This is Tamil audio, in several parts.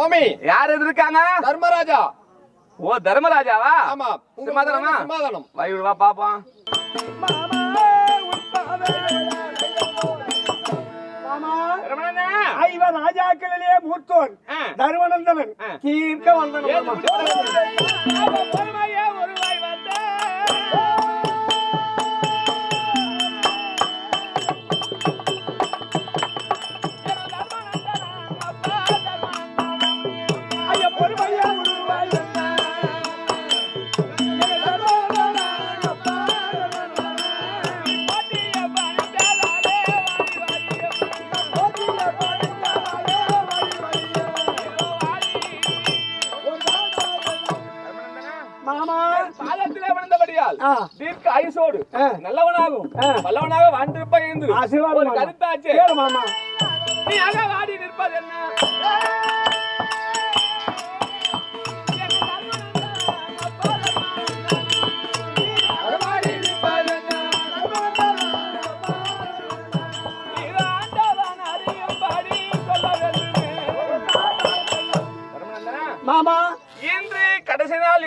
சுவாமி! யார் எதிர்க்காங்க தர்மராஜா! ஓ தர்மராஜாவா? ஆமா. உங்க சமாதானமா சமாதானம் வயிறு வா பாப்போம். தர்மனண்ணா. ஐவ ராஜாக்களிலே மூத்தோன். தர்மநந்தனன். தீர்க்க வந்தனன் தீர்க்க ஆயுசோடு. நல்லவனாகும். வல்லவனாக வாழ்ந்திருப்ப இருந்து ஆசீர்வாதம் ஒரு. கருத்தாச்சு நீ அக வாடி நிற்பது என்ன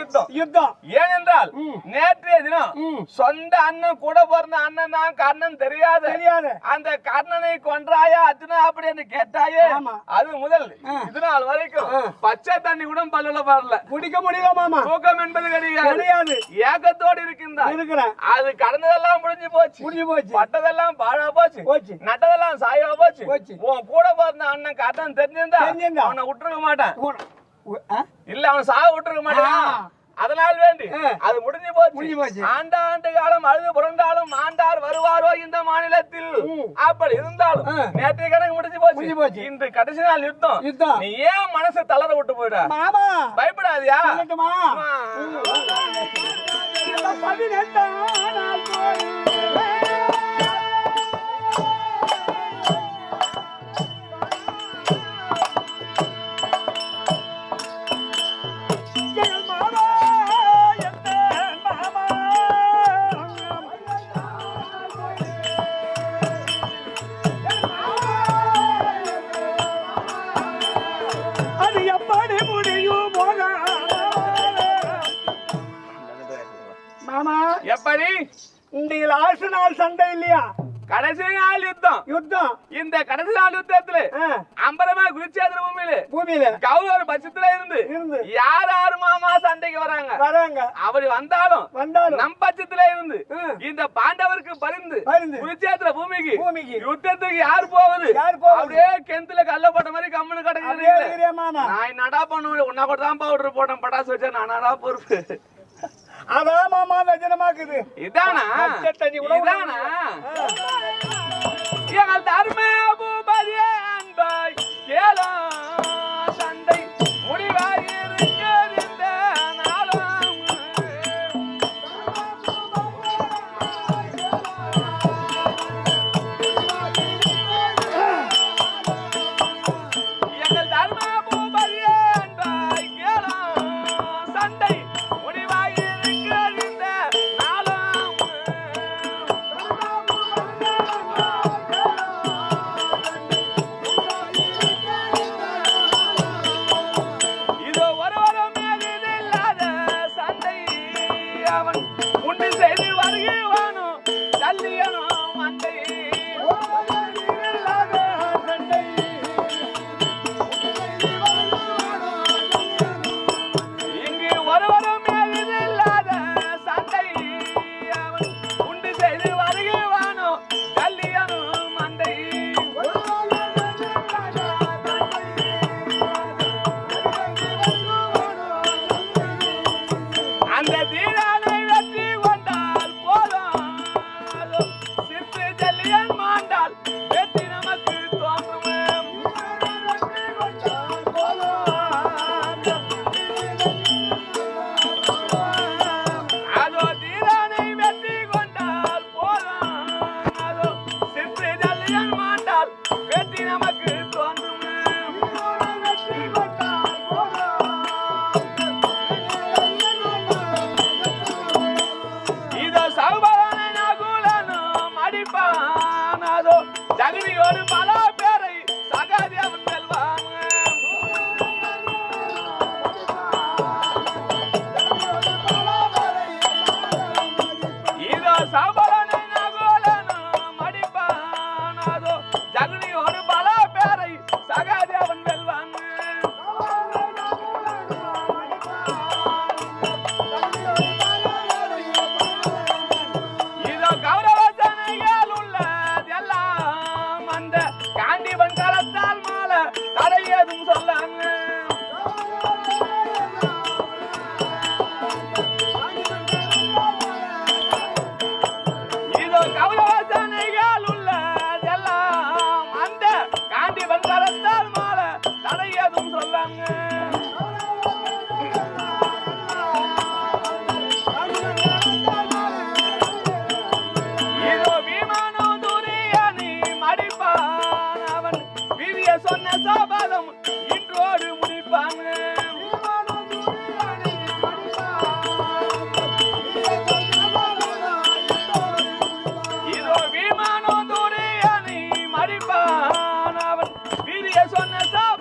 யுத்தம். யுத்தம். ஏனென்றால். நேற்றைய தினம். சொந்த அண்ணன் கூட பிறந்த அண்ணன் தான் கர்ணன் தெரியாது. தெரியாது. அந்த கர்ணனை கொன்றாயா அர்ஜுனா அப்படின்னு கேட்டாயே? ஆமா. அது முதல். இது நாள் வரைக்கும். பச்சை தண்ணி கூட பல்லுல வரல. குடிக்க முடியல மாமா. தூக்கம் என்பது கிடையாது. கிடையாது. ஏக்கத்தோடு இருக்கின்றார் இருக்கிறேன். அது கடந்ததெல்லாம் முடிஞ்சு போச்சு. முடிஞ்சு போச்சு. பட்டதெல்லாம் பாழா போச்சு. போச்சு. நட்டதெல்லாம் சாயா போச்சு. போச்சு. உன் கூட பிறந்த அண்ணன் கர்ணன் தெரிஞ்சிருந்தா. அவனை விட்டுருக்க மாட்டான்? இல்ல அவன் சாக விட்டுருக்க மாட்டான். அதனால் வேண்டி. அது முடிஞ்சு போச்சு போச்சு. ஆண்டாண்டு காலம் அழுது புரண்டாலும் ஆண்டார் வருவாரோ இந்த மாநிலத்தில். அப்படி இருந்தாலும். நேற்றைய கணக்கு முடிஞ்சு போச்சு போச்சு. இன்று கடைசி நாள் யுத்தம் யுத்தம். நீ ஏன் மனசு தளர விட்டு போயிட மாமா பயப்படாதியா சொல்லட்டுமா ஆ. இந்த வந்தாலும் வந்தாலும். நம் பட்சத்துல இருந்து. இந்த பாண்டவருக்கு பரிந்து. குருச்சேத்திர பூமிக்கு பூமிக்கு. யுத்தத்துக்கு யார் போவது? யார் போவது? அப்படியே கிணத்துல கல்ல போட்ட மாதிரி கம்முனு கிடக்குது நான் என்னடா பண்ணுவேன்? உன்ன கூட தான் பவுடர் போட்டேன். பட்டாசு வச்சா நானாடா பொறுப்பு? அதான் மாமா வெஜனமாக்குது இதானா? இதானா? எங்கள் தர்ம பூபதியே அன்பாய் கேளா. சாமா Jonas up.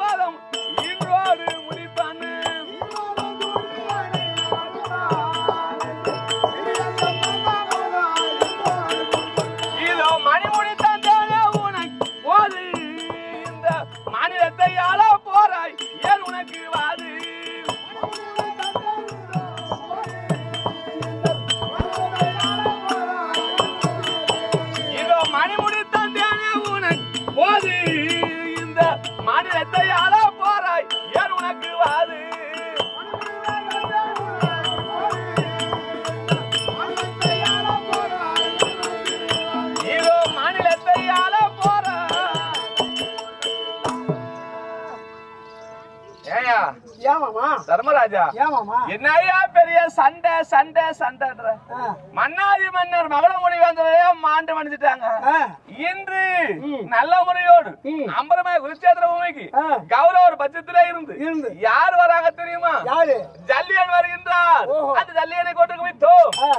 மாமா தர்மராஜா. என்னையா பெரிய சண்டை சண்டை சண்டைன்ற? மன்னாதி மன்னர் மகள வந்ததையே மாண்டு மன்னிச்சிட்டாங்க. இன்று. நல்ல முறையோடு. அம்பரமாய குருச்சேத்திர பூமிக்கு. கௌரவ ஒரு பட்சத்துல இருந்து யார் வராங்க தெரியுமா? ஜல்லியன் வருகின்றார். அந்த ஜல்லியனை கொண்டு வைத்தோம் ஆ.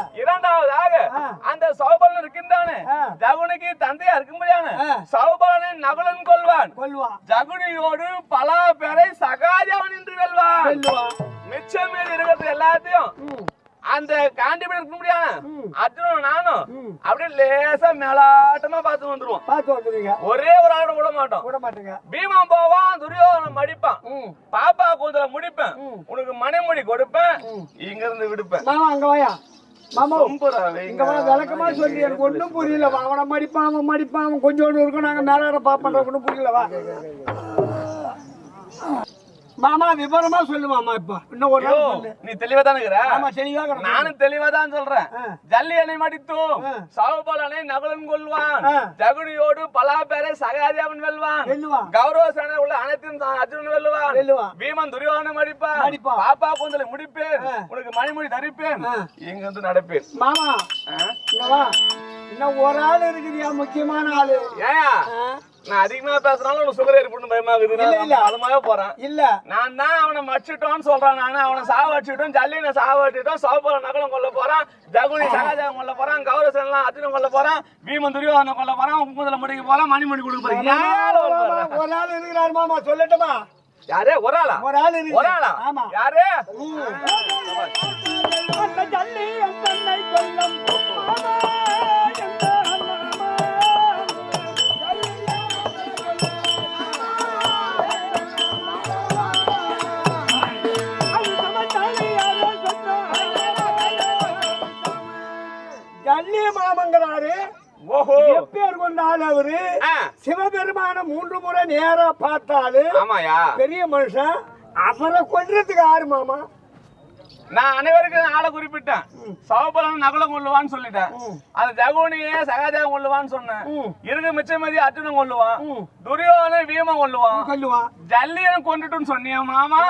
அந்த சௌபலன் இருக்கின்றானே. ஜகுனிக்கு தந்தையா இருக்கும்படியான. சௌபலனை நகுலன் கொள்வான். கொல்லுவா ஜகுனியோடு பல பேரை சகாஜவன் என்று வெல்வான். மிச்சம் மீதி இருக்கிறது எல்லாத்தையும் அந்த காண்டிபடி இருக்க முடியாது. அர்ஜுனும் நானும். அப்படியே லேசா மேலாட்டமா பார்த்து வந்துருவோம். வந்துருங்க ஒரே ஒரு ஆள் விட மாட்டோம். விட மாட்டேங்க. பீமன் போவான் துரியோதனன் மடிப்பான். பாப்பா கூந்தல முடிப்பேன். உனக்கு மணிமுடி கொடுப்பேன். இங்க இருந்து விடுப்பேன். அங்க வாயா. மாமா இங்க விளக்கமா சொல்லி எனக்கு ஒண்ணும் புரியல. வா அவனை மடிப்பான் அவன் மடிப்பான். அவன் கொஞ்சோண்டு இருக்கும் நாங்க மேலாட பாப்பன்ற ஒண்ணும் புரியல. வா. மாமா விவரமா சொல்லு மாமா இப்ப இன்னும் ஒரு நாள் நீ தெளிவா தானே ஆமா தெளிவா. நானும் தெளிவா தான் சொல்றேன். ஜல்லி அணை மடித்தும் ஆ. சாகுபலனை நகுலன் கொள்வான் ஆ. ஜகுனியோடு பல பேரை சகாதேவன் வெல்வான். கௌரவ சேனை உள்ள அனைத்தையும் தான் அர்ஜுனன் வெல்லுவான் வெல்லுவான். பீமன் துரியோதனை மடிப்பான். பாப்பா கூந்தலை முடிப்பேன். உனக்கு மணிமுடி தரிப்பேன். இங்க வந்து நடப்பேன் மாமா இன்னும் ஒரு ஆள் இருக்குதியா முக்கியமான ஆளு ஆ? நான் அதிகமா பேசுறாலும் உனக்கு சுகர் ஏற்படும் பயமா இருக்குது இல்ல, அதுமாவே போறேன் இல்ல நான் தான் அவனை மச்சிட்டோம்னு சொல்றான் நானு அவனை சாவடிச்சிட்டோம் ஜல்லினை சாவடிச்சிட்டோம் சௌபல நகலம் கொல்ல போறான் ஜகுனி சகாஜகம் கொல்ல போறான் கௌரவசன்லாம் அர்ஜுனன் கொல்ல போறான் பீமன் துரியோதனை கொல்ல போறான் உப்புதல முடிக்க போறான் மணிமணி கொடுக்க போறான் ஏன் ஒரு ஆள் இருக்கிறாரு மாமா சொல்லட்டுமா யாரே ஒரு ஆளா ஒரு ஆள் ஒரு ஆளா ஆமா யாரு ஜல்லி கொல்லும் ஜல்லி மாமங்கிறாரு எப்பேர் கொண்ட ஆள் அவரு சிவபெருமான மூன்று முறை நேரா பார்த்தாலு பெரிய மனுஷன் அவரை கொல்றதுக்கு ஆறு மாமா. நான் அனைவருக்கும் ஆளை குறிப்பிட்டேன். சௌபலன் நகலம் கொள்ளுவான்னு சொல்லிட்டேன். ம். அந்த ஜகுனியே சகாஜகம் கொள்ளுவான்னு சொன்னேன். இருக்க மிச்சமதி அர்ஜுனன் கொள்ளுவான். துரியோதனை வீமன் கொள்ளுவான் கொல்லுவான். ஜல்லியனை கொண்டுட்டுன்னு சொன்னியா மாமா.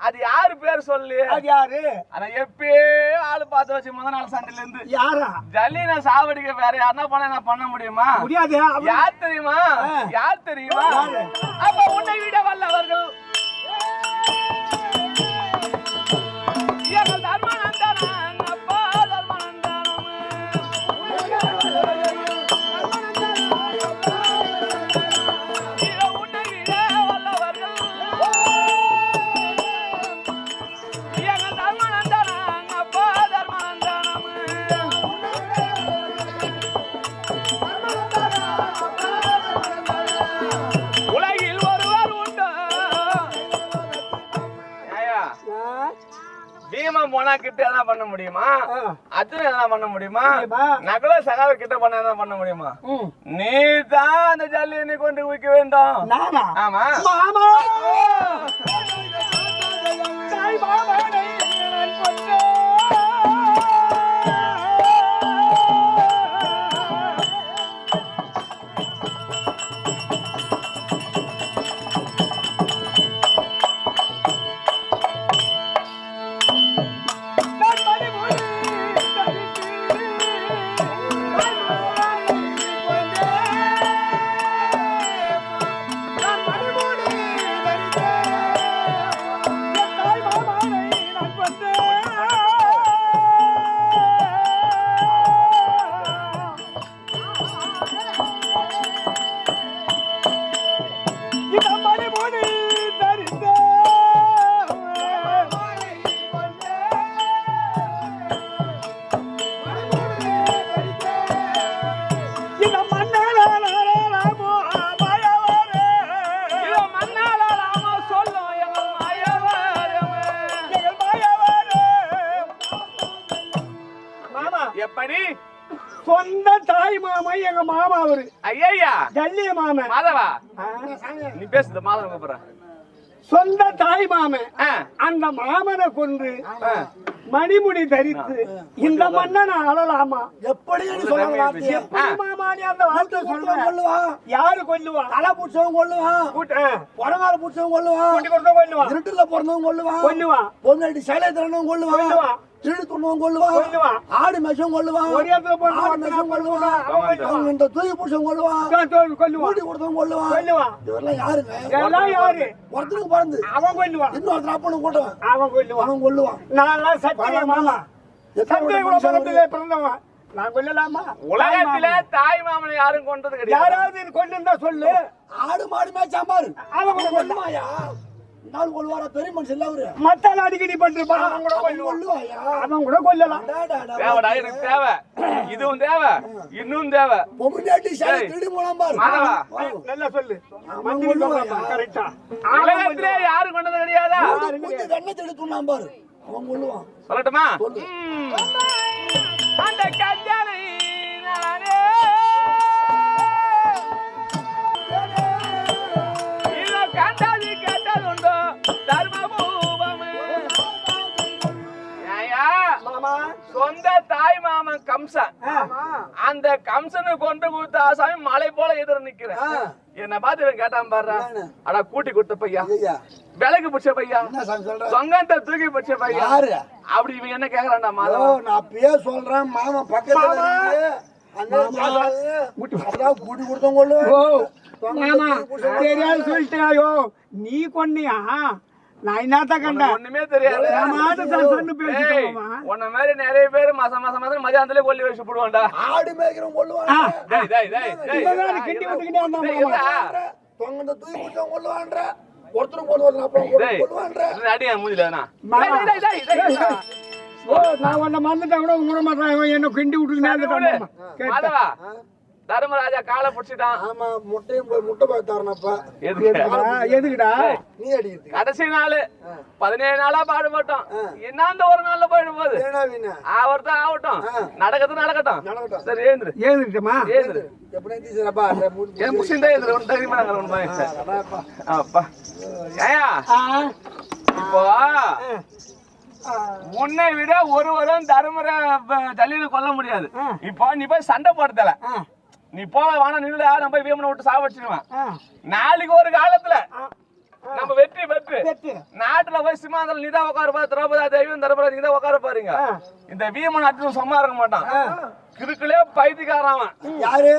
அது யாரு பேர் சொல்லு? அது யாரு? அத எப்பயே ஆளு பார்த்து வச்சு முத நாள் சண்டையில இருந்து யாரா? ஜல்லியனை சாவடிக்க வேற யாருன்னா பண்ண என்ன பண்ண முடியுமா? முடியாது. யார் தெரியுமா. யார் தெரியுமா? அப்ப உன்னை விட வல்லவர்கள். எங்கள் பீமன் போனா கிட்ட என்ன பண்ண முடியுமா. அர்ஜுன் என்ன பண்ண முடியுமா? நகுல சகால கிட்ட பண்ண என்ன பண்ண முடியுமா. நீ தான் அந்த ஜல்லியை கொண்டு வைக்க வேண்டும் நானா ஆமா ஐயா ஜல்லிய மாமன். மாதவா? ஆ. நீ பேசுது மாதவன் கூப்பிடுறேன் சொந்த தாய் மாமன். அந்த மாமனை கொன்று. மணிமுடி தரித்து இந்த மன்னனை அழலாமா? எப்படி மாமா நீ அந்த வார்த்தை சொல்ற? கொள்ளுவான் யாரு கொல்லுவா? தலை பிடிச்சவன் கொள்ளுவான் கூட்ட புறங்கால பிடிச்சவன் கொடுத்த கொல்லுவா? இருட்டுல பிறந்தவன் கொள்ளுவான் கொல்லுவான் பொங்கடி சேலை திறனவன் கொல்லுவான். திருடு துண்ணவன் கொள்ளுவான். ஆடு மெஷம் கொள்ளுவான் ஆடு மெஷம் கொள்ளுவான். அவன் இந்த தூக்கி பிடிச்சவன் கொள்ளுவான் கூட்டி கொடுத்தவன் கொள்ளுவான் யாருங்க? எல்லாம் யாரு? ஒருத்தனுக்கு பிறந்து. அவன் கொல்லுவான் இன்னொருத்தர் அப்பனும் கூட்டவன் அவன் கொல்லுவான் அவன் கொள்ளுவான் நான் சத்திய மாமா. சத்திய கூட பக்கத்திலே பிறந்தவன்? நான் கொல்லலாமா? உலகத்தில தாய் மாமனை. யாரும் கொண்டது கிடையாது. யாராவது இது கொண்டு சொல்லு. ஆடு மாடு மேய்ச்சான் பாரு. அவன் கூட நாள் கொள்ளுவாரா பெரிய மனுஷன் இல்ல அவரு. மத்தால் அடிக்கடி பண்ணிருப்பான் அவன் கூட அவன் கொல்லுவான். கொள்ளுவாயா அவன் கூட கொல்லலாம். டா, டா, டா. தேவைடா எனக்கு தேவை. இதுவும் தேவை. இன்னும் தேவை. பொம்முனாட்டி சேலை. திருடி போலாம் பாரு. மாதவா. நல்லா சொல்லு. அவன் கொல்லுவாயா கரெக்டா உலகத்திலே யாரும் கொண்டது கிடையாதா? வெண்ணெய் திருடி துண்ணான் பாரு. அவன் கொள்ளுவான் சொல்லட்டுமா? சொந்த தாய் மாமன் கம்சன். அந்த கம்சனை கொண்டு கொடுத்த ஆசாமி மலை போல எதிர நிக்கிறேன் என்ன இவன் கேட்டான் பாரு? அடா கூட்டி கொடுத்த பையா. ஐயா விலைக்கு பிடிச்ச பையா. சொங்கத்தை தூக்கி பிடிச்ச பையா. யாரு? அப்படி இவன் என்ன கேக்குறான்டா மாதவா? நான் அப்பயே சொல்றேன் மாமா பக்கத்துல கூட்டி கொள்ளுவேன் மாமா தெரியாது சொல்லிட்டாயோ? நீ கொன்னியா? நான் என்னத்த கண்டேன்? ஒண்ணுமே தெரியாது. உன்ன மாதிரி நிறைய பேர் மாசம் மாசம் மாசம் மதியானத்துல கொல்லி வச்சு போடுவான்டா. ஆடு கிண்டி. தொங்கந்த தூக்கி கொடுத்தவன் கொள்ளுவான்ற ஒருத்தரும் கொண்டு அப்புறம் அடியா நான் உன்னை மறந்துட்டா கூட உங்க மாட்டான் என்ன கிண்டி விட்டுக்கிட்டே தர்மராஜா காலை பிடிச்சிட்டான். ஆமா முட்டையும் போய் முட்டை எதுக்கு எதுக்குடா? எதுக்குடா நீ அடிக்கிறதுக்கு கடைசி நாள். பதினேழு நாளா பாடுபட்டோம். என்ன அந்த ஒரு நாள்ல போயிடும் போது ஆவர்தான் ஆகட்டும். நடக்கிறது நடக்கட்டும் நடக்கட்டும். சரி ஏந்திரு ஏதுக்கிட்டமா ஏந்திரு எப்படி தீசுறப்பா ஏன் முஸ்லிம் ஏந்திரு உன் தைரியமா நாங்க ஒண்ணு பாருங்க. அப்பா. ஏயா. இப்போ உன்னை விட ஒருவரும் தருமர ஜல்லியில கொல்ல முடியாது. இப்போ நீ போய் சண்டை போடுதல நீ போல வேணா நின்று நான் போய் வீமனை விட்டு சாவடிச்சிருவேன் நாளைக்கு ஒரு காலத்துல நம்ம வெற்றி பெற்று. நாட்டுல போய் சிம்மாந்தல நீதான் உட்கார பாரு திரௌபதா தேவியும் தர்மராஜ் நீதான் உட்கார பாருங்க இந்த வீமன் அர்ஜுன் சும்மா இருக்க மாட்டான். கிறுக்குலே பைத்தியக்காரன் யாரு?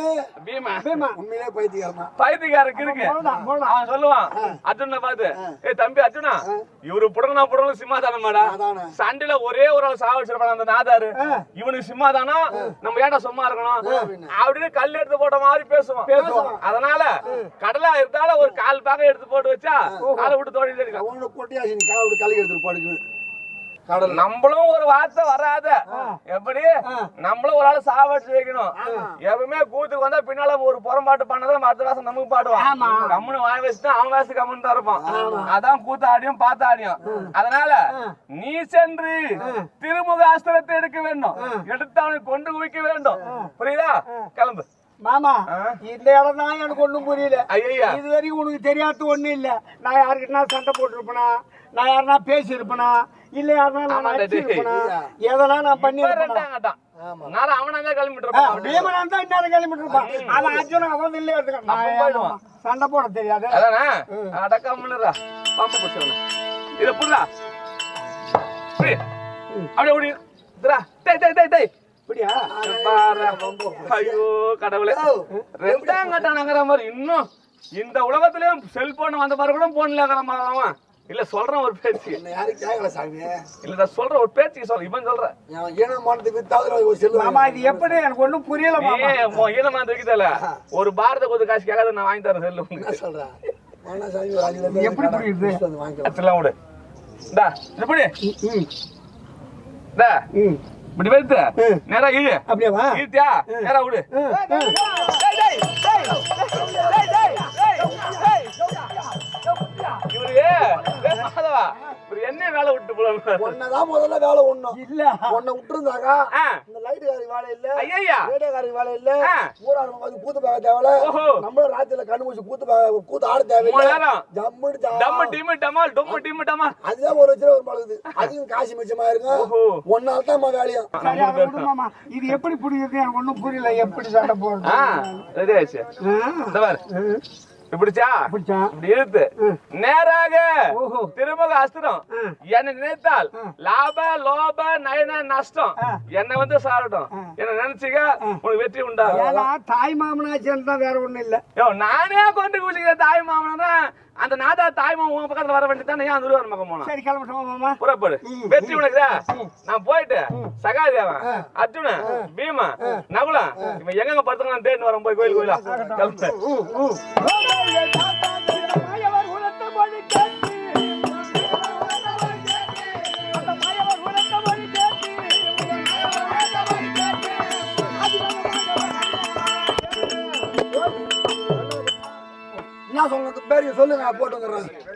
பீமன் உண்மையிலே பைத்தியக்காரனா? பைத்தியக்கார கிறுக்கு அவன் சொல்லுவான் அர்ஜுன பார்த்து ஏய் தம்பி அர்ஜுனா இவரு புடனா புடனும் சிம்மாதானமாடா அதானே. சண்டையில ஒரே ஒரு ஆள் சாவடிச்சிருப்பான் அந்த நாதாரு. இவனுக்கு சிம்மாதானம் நம்ம ஏன்டா சும்மா இருக்கணும்? அப்படின்னு கல் எடுத்து போட்ட மாதிரி பேசுவான். பேசுவான். அதனால கடலா இருந்தாலும் ஒரு கால் பாக்க எடுத்து போட்டு வச்சா காலை விட்டு இருக்கான் அவனோட கொட்டியாசி காலை விட்டு கழுகி எடுத்துட்டு படுக்கு நம்மளும் ஒரு வார்த்தை வராத. எப்படி? நம்மளும் ஒரு ஆளை சாவடிச்சு வைக்கணும். எப்பவுமே கூத்துக்கு வந்தா பின்னால ஒரு புறம்பாட்டு பண்ணதான் அடுத்த வாசம் நமக்கு பாடுவான். கம்முன்னு வாய் வச்சுட்டு அவன் வாசி கம்முன்னு தான் இருப்பான். அதான் கூத்தாடியும் பாத்தாடியும் அதனால நீ சென்று திருமுக அஸ்திரத்தை எடுக்க வேண்டும். எடுத்து அவனை கொண்டு குவிக்க வேண்டும். புரியுதா? கிளம்பு. மாமா இந்த இடம் தான் எனக்கு ஒண்ணும் புரியல. இது வரைக்கும் உனக்கு தெரியாத ஒண்ணும் இல்ல. நான் யாருக்கிட்ட சண்டை போட்டிருப்பேனா? நான் யாருனா பேசியிருப்பேனா? இல்ல யாருனா நான் எதனா நான் ரெண்டாங்கட்டான் நான் அவனா தான் கிளம்பிட்டு இருப்பான் பீமன் தான் கிளம்பிட்டு இருப்பான் அவன் அர்ஜுன் அவன் இல்லையே சண்டை போட தெரியாது. அதானே? அடக்காமலுரா பம்பு பிடிச்சவன இத புடுடா. புடி. அப்படியே ஓடி. இதுடா டேய் டேய். ஐயோ கடவுளே. ரெண்டாங்கட்டானங்கிற மாதிரி இன்னும் இந்த உலகத்திலயும் செல்போன் வந்த மாதிரி கூட போன்ல அவன். இல்ல சொல்றேன் ஒரு பேச்சு. என்ன யாரும் கேட்கல சாமி? இல்ல நான் சொல்றேன் ஒரு பேச்சு சொல்ற இவன் சொல்றேன் அவன் ஈன மானத்துக்கு வித்தாவது ஒரு செல்வம். மாமா இது எப்படி? எனக்கு ஒண்ணும் புரியல மாமா. ஏன் ஈனமா இருக்குதல ஒரு பாரத கொது காசு கேட்காத நான் வாங்கி தரேன் செல்லு என்ன உங்களுக்கு சொல்ற? வேணா சாமி ஒரு அஞ்சு லட்சம் எப்படி புரியுது? அதெல்லாம் விடு. ம், இந்தா. ம். இப்படி வைத்து நேரா இழு அப்படியே வா. ஈத்தியா நேரா விடு. உன்னதான் முதல்ல வேலை ஒண்ணும் இல்ல. உன்னை விட்டுருந்தாக்கா இந்த லைட்டுக்காரி வேலை இல்ல ஐயா வேலை இல்ல. ஊராளுங்க வந்து கூத்து பார்க்க தேவையில்ல. நம்மளும் ராத்திரில கண்ணு மூச்சு கூத்து பார்க்க கூத்து ஆட தேவையில்ல. மூணு நேரம். ஜம்முன்னு ஜா- டம்மு டிம்மு டமால் டொம்மு டிம்மு டமால். அதுதான் ஒரு லட்சம் ஒரு பழகுது அதுவும் காசு மிச்சமா இருக்கும். ஒன்னால தான் வேலையும். இது எப்படி புரியுது? எனக்கு ஒண்ணும் புரியல. எப்படி சண்டை போடுறது? பிடிச்சா இப்படி இழுத்து. நேராக. திருமுக அஸ்திரம். என்னை நினைத்தால் லாப லோப நயன நஷ்டம். என்னை வந்து சாரட்டும். என்ன நினைச்சீங்க உனக்கு வெற்றி உண்டா தாய் மாமனாச்சுன்னு தான் வேற ஒண்ணும் இல்ல. நானே கொண்டு குளிக்கிற தாய் மாமனா அந்த நாதா தாய் மாமன் உன் பக்கத்துல வர வேண்டியதானே ஏன் துருவார் பக்கம் போனோம் சரி கிளம்பட்டோமா புறப்படு. வெற்றி உனக்குதா? நான் போயிட்டு சகாதேவன் அர்ஜுன பீமா நகுலம் இவன் எங்க படுத்துங்க தேடி வரோம் போய் கோயில் கோயிலா கிளம்பு. சொல்லுங்க போட்டு வந்துடுறேன்.